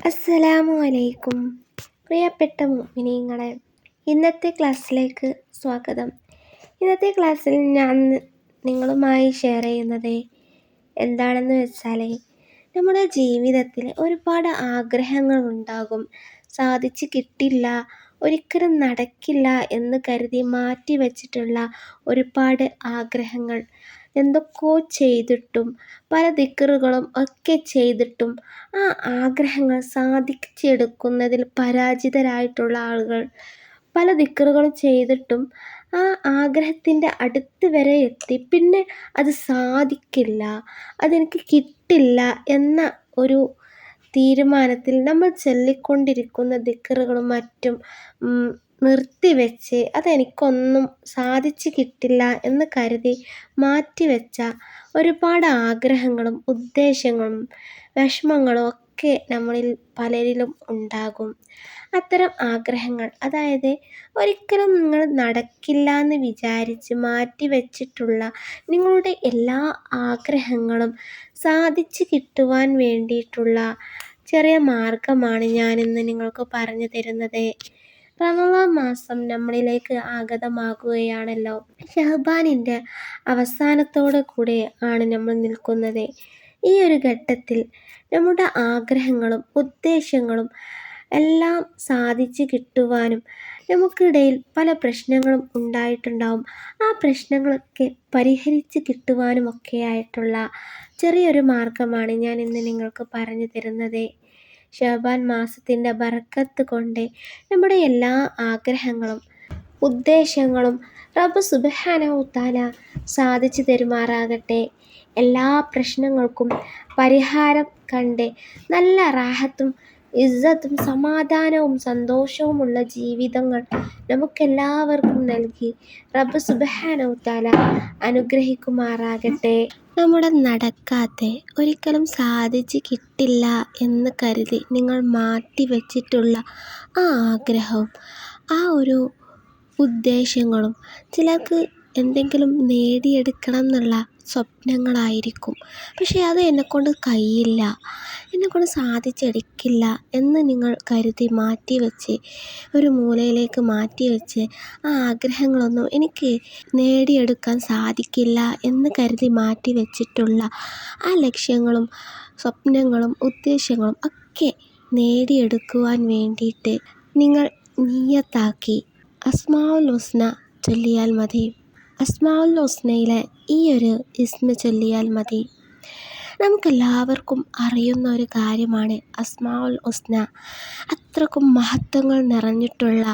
അസ്സലാമു അലൈക്കും പ്രിയപ്പെട്ട മുഅ്മിനീങ്ങളെ ഇന്നത്തെ ക്ലാസ്സിലേക്ക് സ്വാഗതം. ഇന്നത്തെ ക്ലാസ്സിൽ ഞാൻ നിങ്ങളുമായി ഷെയർ ചെയ്യുന്നത് എന്താണെന്ന് വെച്ചാൽ നമ്മുടെ ജീവിതത്തിൽ ഒരുപാട് ആഗ്രഹങ്ങൾ ഉണ്ടാകും. സാധിച്ചു കിട്ടില്ല ഒരിക്കലും നടക്കില്ല എന്ന് കരുതി മാറ്റി വച്ചിട്ടുള്ള ഒരുപാട് ആഗ്രഹങ്ങൾ. എന്തൊക്കെയോ ചെയ്തിട്ടും പല ദിക്കറുകളും ഒക്കെ ചെയ്തിട്ടും ആ ആഗ്രഹങ്ങൾ സാധിച്ചെടുക്കുന്നതിൽ പരാജിതരായിട്ടുള്ള ആളുകൾ പല ദിക്കറുകളും ചെയ്തിട്ടും ആ ആഗ്രഹത്തിന്റെ അടുത്ത് വരെ എത്തി. പിന്നെ അത് സാധിക്കില്ല അതെനിക്ക് കിട്ടില്ല എന്ന ഒരു തീരുമാനത്തിൽ നമ്മൾ ചൊല്ലിക്കൊണ്ടിരിക്കുന്ന ദിക്കറുകളും മറ്റും നിർത്തിവെച്ച് അതെനിക്കൊന്നും സാധിച്ചു കിട്ടില്ല എന്ന് കരുതി മാറ്റിവെച്ച ഒരുപാട് ആഗ്രഹങ്ങളും ഉദ്ദേശങ്ങളും വിഷമങ്ങളും ഒക്കെ നമ്മളിൽ പലരിലും ഉണ്ടാകും. അത്തരം ആഗ്രഹങ്ങൾ അതായത് ഒരിക്കലും നിങ്ങൾ നടക്കില്ല എന്ന് വിചാരിച്ച് മാറ്റിവെച്ചിട്ടുള്ള നിങ്ങളുടെ എല്ലാ ആഗ്രഹങ്ങളും സാധിച്ചു കിട്ടുവാൻ വേണ്ടിയിട്ടുള്ള ചെറിയ മാർഗമാണ് ഞാനിന്ന് നിങ്ങൾക്ക് പറഞ്ഞു തരുന്നത്. റമളാൻ മാസം നമ്മളിലേക്ക് ആഗതമാകുകയാണല്ലോ. ഷഹബാനിന്റെ അവസാനത്തോടു കൂടെ ആണ് നമ്മൾ നിൽക്കുന്നത്. ഈ ഒരു ഘട്ടത്തിൽ നമ്മുടെ ആഗ്രഹങ്ങളും ഉദ്ദേശങ്ങളും എല്ലാം സാധിച്ചു കിട്ടുവാനും നമുക്കിടയിൽ പല പ്രശ്നങ്ങളും ഉണ്ടായിട്ടുണ്ടാവും. ആ പ്രശ്നങ്ങളൊക്കെ പരിഹരിച്ച് കിട്ടുവാനും ഒക്കെയായിട്ടുള്ള ചെറിയൊരു മാർഗമാണ് ഞാൻ ഇന്ന് നിങ്ങൾക്ക് പറഞ്ഞു തരുന്നത്. ഷഹബാൻ മാസത്തിന്റെ ബർക്കത്ത് കൊണ്ട് നമ്മുടെ എല്ലാ ആഗ്രഹങ്ങളും ഉദ്ദേശങ്ങളും റബ്ബ് സുബ്ഹാനഹു തആല സാധിച്ചു തരുമാറാകട്ടെ. എല്ലാ പ്രശ്നങ്ങൾക്കും പരിഹാരം കണ്ട് നല്ല റാഹത്തും ഇസ്സത്തും സമാധാനവും സന്തോഷവുമുള്ള ജീവിതങ്ങൾ നമുക്കെല്ലാവർക്കും നൽകി റബ്ബ് സുബ്ഹാനഹു തആല അനുഗ്രഹിക്കുമാറാകട്ടെ. നമ്മുടെ നടക്കാത്ത ഒരിക്കലും സാധിച്ചു കിട്ടില്ല എന്ന് കരുതി നിങ്ങൾ മാറ്റി വച്ചിട്ടുള്ള ആ ആഗ്രഹവും ആ ഒരു ഉദ്ദേശങ്ങളും ചിലർക്ക് എന്തെങ്കിലും നേടിയെടുക്കണം എന്നുള്ള സ്വപ്നങ്ങളായിരിക്കും. പക്ഷേ അത് എന്നെക്കൊണ്ട് കഴിയില്ല. എന്നെക്കൊണ്ട് സാധിച്ചെടുക്കില്ല എന്ന് നിങ്ങൾ കരുതി മാറ്റി വെച്ച് ഒരു മൂലയിലേക്ക് മാറ്റി വെച്ച് ആ ആഗ്രഹങ്ങളൊന്നും എനിക്ക് നേടിയെടുക്കാൻ സാധിക്കില്ല എന്ന് കരുതി മാറ്റി വെച്ചിട്ടുള്ള ആ ലക്ഷ്യങ്ങളും സ്വപ്നങ്ങളും ഉദ്ദേശങ്ങളും ഒക്കെ നേടിയെടുക്കുവാൻ വേണ്ടിയിട്ട് നിങ്ങൾ നീയത്താക്കി. അസ്മാഉൽ ഹുസ്ന ചൊല്ലിയാൽ മതി. അസ്മാഉൽ ഹുസ്നയിലെ ഈ ഒരു ഇസ്മ ചൊല്ലിയാൽ മതി. നമുക്കെല്ലാവർക്കും അറിയുന്ന ഒരു കാര്യമാണ് അസ്മാഉൽ ഹുസ്ന. അത്രക്കും മഹത്വങ്ങൾ നിറഞ്ഞിട്ടുള്ള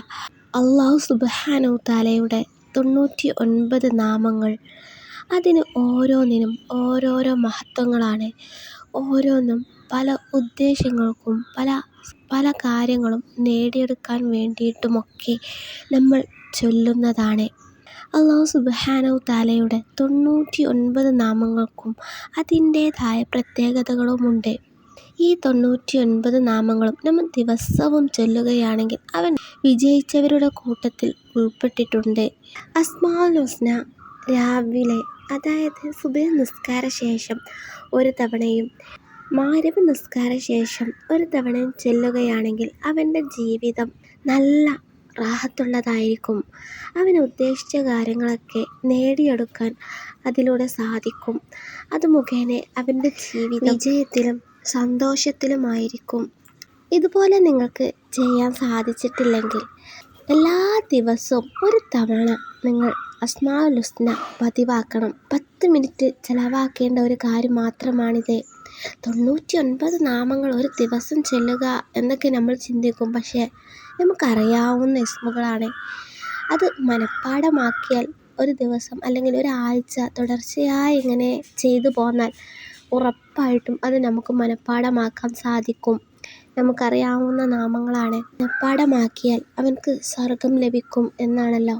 അള്ളാഹു സുബ്ഹാനഹു താലയുടെ തൊണ്ണൂറ്റി ഒൻപത് നാമങ്ങൾ. അതിന് ഓരോന്നിനും ഓരോരോ മഹത്വങ്ങളാണ്. ഓരോന്നും പല ഉദ്ദേശങ്ങൾക്കും പല പല കാര്യങ്ങളും നേടിയെടുക്കാൻ വേണ്ടിയിട്ടുമൊക്കെ നമ്മൾ ചൊല്ലുന്നതാണ്. അള്ളാഹു സുബ്ഹാനഹു താലയുടെ തൊണ്ണൂറ്റി ഒൻപത് നാമങ്ങൾക്കും അതിന്റേതായ പ്രത്യേകതകളുമുണ്ട്. ഈ തൊണ്ണൂറ്റി ഒൻപത് നാമങ്ങളും നമ്മൾ ദിവസവും ചൊല്ലുകയാണെങ്കിൽ അവൻ വിജയിച്ചവരുടെ കൂട്ടത്തിൽ ഉൾപ്പെട്ടിട്ടുണ്ട്. അസ്മാഉൽ ഹുസ്ന രാവിലെ അതായത് സുബഹി നിസ്കാര ശേഷം ഒരു തവണയും മാരവ് നിസ്കാര ശേഷം ഒരു തവണയും ചെല്ലുകയാണെങ്കിൽ അവന്റെ ജീവിതം നല്ല റാഹത്തുള്ളതായിരിക്കും. അവൻ ഉദ്ദേശിച്ച കാര്യങ്ങളൊക്കെ നേടിയെടുക്കാൻ അതിലൂടെ സാധിക്കും. അത് മുഖേന അവന്റെ ജീവിതം വിജയത്തിലും സന്തോഷത്തിലുമായിരിക്കും. ഇതുപോലെ നിങ്ങൾക്ക് ചെയ്യാൻ സാധിച്ചിട്ടില്ലെങ്കിൽ എല്ലാ ദിവസവും ഒരു തവണ നിങ്ങൾ അസ്മാഉൽ ഹുസ്ന പതിവാക്കണം. പത്ത് മിനിറ്റ് ചിലവാക്കേണ്ട ഒരു കാര്യം മാത്രമാണിത്. തൊണ്ണൂറ്റി ഒൻപത് നാമങ്ങൾ ഒരു ദിവസം ചൊല്ലുക എന്നൊക്കെ നമ്മൾ ചിന്തിക്കും. പക്ഷേ നമുക്കറിയാവുന്ന ഇസ്മുകളാണ്. അത് മനഃപ്പാഠമാക്കിയാൽ ഒരു ദിവസം അല്ലെങ്കിൽ ഒരാഴ്ച തുടർച്ചയായി ഇങ്ങനെ ചെയ്തു പോന്നാൽ ഉറപ്പായിട്ടും അത് നമുക്ക് മനഃപ്പാഠമാക്കാൻ സാധിക്കും. നമുക്കറിയാവുന്ന നാമങ്ങളാണ്. മനഃപ്പാഠമാക്കിയാൽ അവൻക്ക് സ്വർഗം ലഭിക്കും എന്നാണല്ലോ.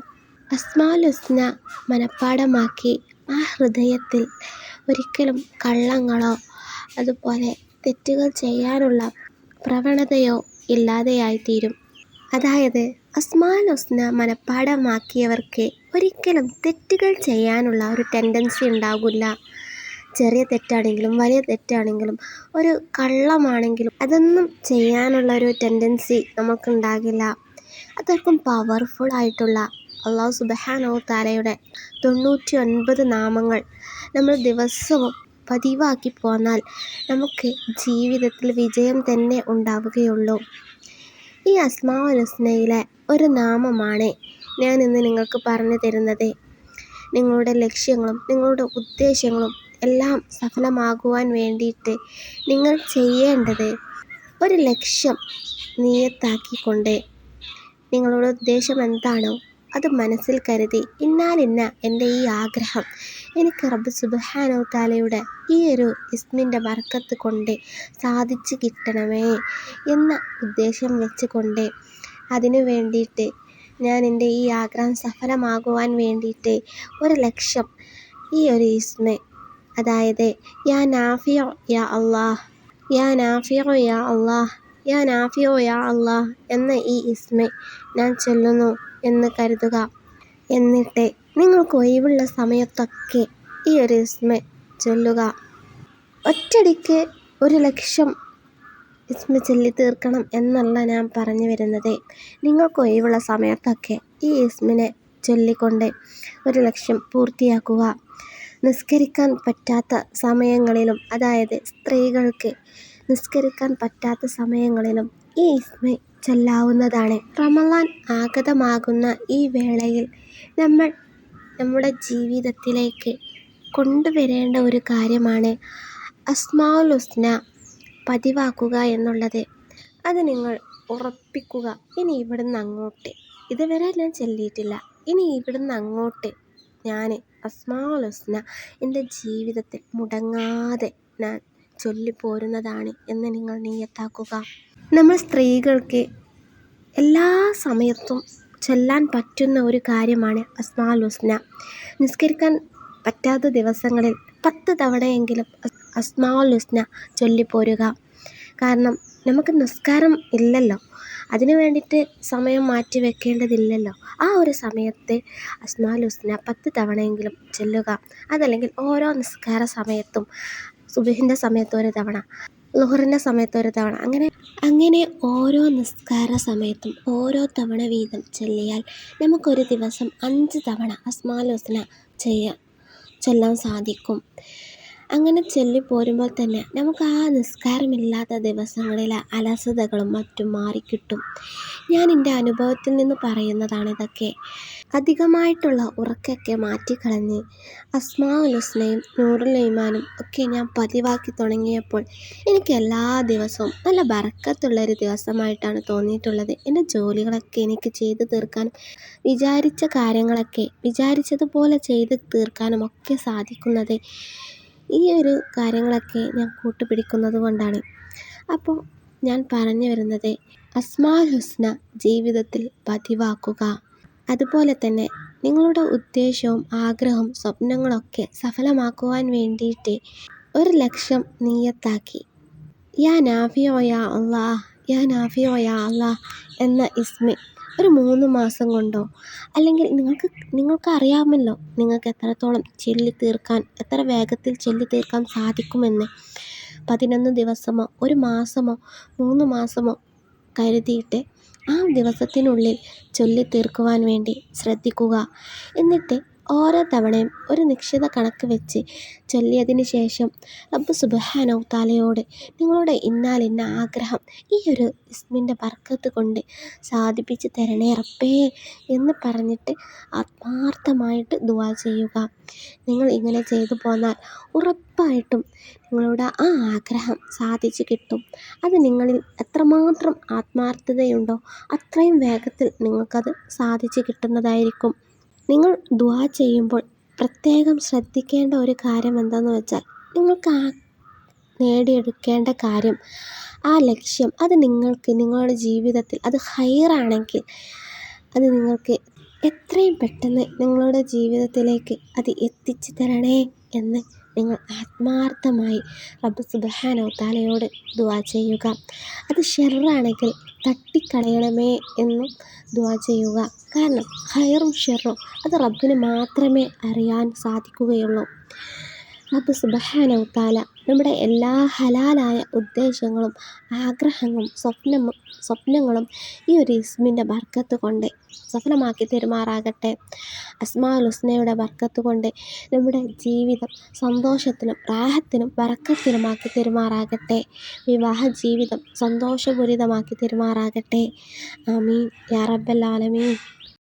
അസ്മാഉൽ ഹുസ്ന മനഃപ്പാഠമാക്കി ആ ഹൃദയത്തിൽ ഒരിക്കലും കള്ളങ്ങളോ അതുപോലെ തെറ്റുകൾ ചെയ്യാനുള്ള പ്രവണതയോ ഇല്ലാതെയായിത്തീരും. അതായത് അസ്മാഉൽ ഹുസ്ന മനഃപ്പാഠമാക്കിയവർക്ക് ഒരിക്കലും തെറ്റുകൾ ചെയ്യാനുള്ള ഒരു ടെൻഡൻസി ഉണ്ടാകില്ല ചെറിയ തെറ്റാണെങ്കിലും വലിയ തെറ്റാണെങ്കിലും ഒരു കള്ളമാണെങ്കിലും അതൊന്നും ചെയ്യാനുള്ള ഒരു ടെൻഡൻസി നമുക്കുണ്ടാകില്ല അത്രക്കും പവർഫുൾ ആയിട്ടുള്ള അള്ളാഹു സുബ്ഹാനഹു തആലയുടെ തൊണ്ണൂറ്റി ഒൻപത് നാമങ്ങൾ നമ്മൾ ദിവസവും പതിവാക്കി പോന്നാൽ നമുക്ക് ജീവിതത്തിൽ വിജയം തന്നെ ഉണ്ടാവുകയുള്ളൂ. ഈ അസ്മാഉൽ ഹുസ്നയിലെ ഒരു നാമമാണ് ഞാൻ ഇന്ന് നിങ്ങൾക്ക് പറഞ്ഞു തരുന്നത്. നിങ്ങളുടെ ലക്ഷ്യങ്ങളും നിങ്ങളുടെ ഉദ്ദേശങ്ങളും എല്ലാം സഫലമാകുവാൻ വേണ്ടിയിട്ട് നിങ്ങൾ ചെയ്യേണ്ടത് ഒരു ലക്ഷ്യം നിയത്താക്കിക്കൊണ്ട് നിങ്ങളുടെ ഉദ്ദേശം എന്താണോ അത് മനസ്സിൽ കരുതി ഇന്നാലിന്ന എന്റെ ഈ ആഗ്രഹം. എനിക്ക് റബ്ബ് സുബഹാനോ താലയുടെ ഈ ഒരു ഇസ്മിന്റെ വർക്കത്ത് കൊണ്ട് സാധിച്ചു കിട്ടണമേ എന്ന ഉദ്ദേശം വെച്ചുകൊണ്ട് അതിനു വേണ്ടിയിട്ട് ഞാൻ എന്റെ ഈ ആഗ്രഹം സഫലമാകുവാൻ വേണ്ടിയിട്ട് ഒരു ലക്ഷ്യം ഈ ഒരു ഇസ്മ. അതായത് യാ നാഫിയോ യാ അള്ളാഹ് യാ നാഫിയോ യാ അള്ളാഹ് യാ നാഫിയോ യാ അള്ളാഹ് എന്ന ഈ ഇസ്മ ഞാൻ ചൊല്ലുന്നു. എന്ന് കരുതുക. എന്നിട്ട് നിങ്ങൾക്ക് ഒഴിവുള്ള സമയത്തൊക്കെ ഈ ഒരു ഇസ്മ ചൊല്ലുക. ഒറ്റടിക്ക് ഒരു ലക്ഷം ഇസ്മ ചൊല്ലി തീർക്കണം എന്നല്ല ഞാൻ പറഞ്ഞു വരുന്നത്. നിങ്ങൾക്ക് ഒഴിവുള്ള സമയത്തൊക്കെ ഈ ഇസ്മിനെ ചൊല്ലിക്കൊണ്ട് ഒരു ലക്ഷ്യം പൂർത്തിയാക്കുക. നിസ്കരിക്കാൻ പറ്റാത്ത സമയങ്ങളിലും അതായത് സ്ത്രീകൾക്ക് നിസ്കരിക്കാൻ പറ്റാത്ത സമയങ്ങളിലും ഈ ഇസ്മ ചൊല്ലാവുന്നതാണ്. റമളാൻ ആഗതമാകുന്ന ഈ വേളയിൽ നമ്മൾ നമ്മുടെ ജീവിതത്തിലേക്ക് കൊണ്ടുവരേണ്ട ഒരു കാര്യമാണ് അസ്മാഉൽ ഹുസ്ന പതിവാക്കുക എന്നുള്ളത്. അത് നിങ്ങൾ ഉറപ്പിക്കുക. ഇനി ഇവിടുന്ന് അങ്ങോട്ട്. ഇതുവരെ ഞാൻ ചൊല്ലിയിട്ടില്ല. ഇനി ഇവിടുന്ന് അങ്ങോട്ട് ഞാൻ അസ്മാഉൽ ഹുസ്ന എന്റെ ജീവിതത്തിൽ മുടങ്ങാതെ ഞാൻ ചൊല്ലിപ്പോരുന്നതാണ് എന്ന് നിങ്ങൾ നിയത്താക്കുക നമ്മൾ സ്ത്രീകൾക്ക് എല്ലാ സമയത്തും ചൊല്ലാൻ പറ്റുന്ന ഒരു കാര്യമാണ് അസ്മാഉൽ ഹുസ്ന. നിസ്കരിക്കാൻ പറ്റാത്ത ദിവസങ്ങളിൽ പത്ത് തവണയെങ്കിലും അസ്മാഉൽ ഹുസ്ന ചൊല്ലിപ്പോരുക. കാരണം നമുക്ക് നിസ്കാരം ഇല്ലല്ലോ. അതിനു വേണ്ടിയിട്ട് സമയം മാറ്റി വെക്കേണ്ടതില്ലല്ലോ. ആ ഒരു സമയത്ത് അസ്മാഉൽ ഹുസ്ന പത്ത് തവണയെങ്കിലും ചൊല്ലുക. അതല്ലെങ്കിൽ ഓരോ നിസ്കാര സമയത്തും സുബഹിന്റെ സമയത്ത് ഒരു തവണ. ളുഹറിന്റെ സമയത്ത് ഒരു തവണ. അങ്ങനെ അങ്ങനെ ഓരോ നിസ്കാര സമയത്തും ഓരോ തവണ വീതം ചൊല്ലിയാൽ നമുക്കൊരു ദിവസം അഞ്ച് തവണ അസ്മാലോസന ചെയ്യാൻ ചൊല്ലാൻ സാധിക്കും. അങ്ങനെ ചൊല്ലിപ്പോരുമ്പോൾ തന്നെ നമുക്ക് ആ നിസ്കാരമില്ലാത്ത ദിവസങ്ങളിലെ അലസതകളും മറ്റും മാറിക്കിട്ടും. ഞാൻ എന്റെ അനുഭവത്തിൽ നിന്ന് പറയുന്നതാണ് ഇതൊക്കെ. അധികമായിട്ടുള്ള ഉറക്കമൊക്കെ മാറ്റിക്കളഞ്ഞ് അസ്മാഉൽ നൂറുലൈമാനും ഒക്കെ ഞാൻ പതിവാക്കി തുടങ്ങിയപ്പോൾ എനിക്ക് എല്ലാ ദിവസവും നല്ല ബറക്കത്തുള്ളൊരു ദിവസമായിട്ടാണ് തോന്നിയിട്ടുള്ളത്. എന്റെ ജോലികളൊക്കെ എനിക്ക് ചെയ്തു തീർക്കാനും വിചാരിച്ച കാര്യങ്ങളൊക്കെ വിചാരിച്ചതുപോലെ ചെയ്ത് തീർക്കാനും ഒക്കെ സാധിക്കുന്നത് ഈ ഒരു കാര്യങ്ങളൊക്കെ ഞാൻ കൂട്ടുപിടിക്കുന്നത് കൊണ്ടാണ്. അപ്പോൾ ഞാൻ പറഞ്ഞു വരുന്നത് അസ്മാഉൽ ഹുസ്ന ജീവിതത്തിൽ പതിവാക്കുക. അതുപോലെ തന്നെ നിങ്ങളുടെ ഉദ്ദേശവും ആഗ്രഹവും സ്വപ്നങ്ങളൊക്കെ സഫലമാക്കുവാൻ വേണ്ടിയിട്ട് ഒരു ലക്ഷ്യം നീയത്താക്കി. യാ നാഫിയോയാ അള്ളാഹ് യാ നാഫിയോയാ അള്ളാഹ് എന്ന ഇസ്മി ഒരു മൂന്ന് മാസം കൊണ്ടോ? അല്ലെങ്കിൽ നിങ്ങൾക്ക് നിങ്ങൾക്കറിയാമല്ലോ നിങ്ങൾക്ക് എത്രത്തോളം ചൊല്ലി തീർക്കാൻ എത്ര വേഗത്തിൽ ചൊല്ലി തീർക്കാൻ സാധിക്കുമെന്ന്. പതിനൊന്ന് ദിവസമോ ഒരു മാസമോ മൂന്ന് മാസമോ കരുതിയിട്ട് ആ ദിവസത്തിനുള്ളിൽ ചൊല്ലി തീർക്കുവാൻ വേണ്ടി ശ്രദ്ധിക്കുക. എന്നിട്ട് ഓരോ തവണയും ഒരു നിശ്ചിത കണക്ക് വെച്ച് ചൊല്ലിയതിന് ശേഷം റബ്ബ് സുബ്ഹാനഹു തലയോട് നിങ്ങളുടെ ഇന്നാലിന്ന ആഗ്രഹം ഈ ഒരു ഇസ്മിന്റെ ബർക്കത്ത് കൊണ്ട് സാധിപ്പിച്ച് തരണേ റബ്ബേ എന്ന് പറഞ്ഞിട്ട് ആത്മാർത്ഥമായിട്ട് ദുആ ചെയ്യുക. നിങ്ങൾ ഇങ്ങനെ ചെയ്തു പോന്നാൽ ഉറപ്പായിട്ടും നിങ്ങളുടെ ആ ആഗ്രഹം സാധിച്ചു കിട്ടും. അത് നിങ്ങളിൽ എത്രമാത്രം ആത്മാർത്ഥതയുണ്ടോ അത്രയും വേഗത്തിൽ നിങ്ങൾക്കത് സാധിച്ചു കിട്ടുന്നതായിരിക്കും. നിങ്ങൾ ദുആ ചെയ്യുമ്പോൾ പ്രത്യേകം ശ്രദ്ധിക്കേണ്ട ഒരു കാര്യം എന്താണെന്ന് വെച്ചാൽ നിങ്ങൾക്ക് ആ നേടിയെടുക്കേണ്ട കാര്യം ആ ലക്ഷ്യം അത് നിങ്ങൾക്ക് നിങ്ങളുടെ ജീവിതത്തിൽ അത് ഹയറാണെങ്കിൽ അത് നിങ്ങൾക്ക് എത്രയും പെട്ടെന്ന് നിങ്ങളുടെ ജീവിതത്തിലേക്ക് അത് എത്തിച്ചു തരണേ എന്ന് നിങ്ങൾ ആത്മാർത്ഥമായി റബ്ബ് സുബ്രഹാനോ താലയോട് ദുആ ചെയ്യുക. അത് ഷെറാണെങ്കിൽ തട്ടിക്കളയണമേ എന്നും ദുആ ചെയ്യുക. കാരണം ഹൈറും ഷെറും അത് റബ്ബിന് മാത്രമേ അറിയാൻ സാധിക്കുകയുള്ളൂ. റബ്ബ് സുബ്ഹാനഹു തആല നമ്മുടെ എല്ലാ ഹലാലായ ഉദ്ദേശങ്ങളും ആഗ്രഹങ്ങളും സ്വപ്നം സ്വപ്നങ്ങളും ഈ ഒരു ഇസ്മിന്റെ ബർക്കത്ത് കൊണ്ട് സഫലമാക്കി തരുമാറാകട്ടെ. അസ്മാഉൽ ഹുസ്നയുടെ ബർക്കത്ത് കൊണ്ട് നമ്മുടെ ജീവിതം സന്തോഷത്തിനും റാഹത്തിനും ബർക്കത്തിനുമാക്കി തരുമാറാകട്ടെ. വിവാഹ ജീവിതം സന്തോഷപൂരിതമാക്കി തരുമാറാകട്ടെ. ആമീൻ. യാ റബ്ബൽ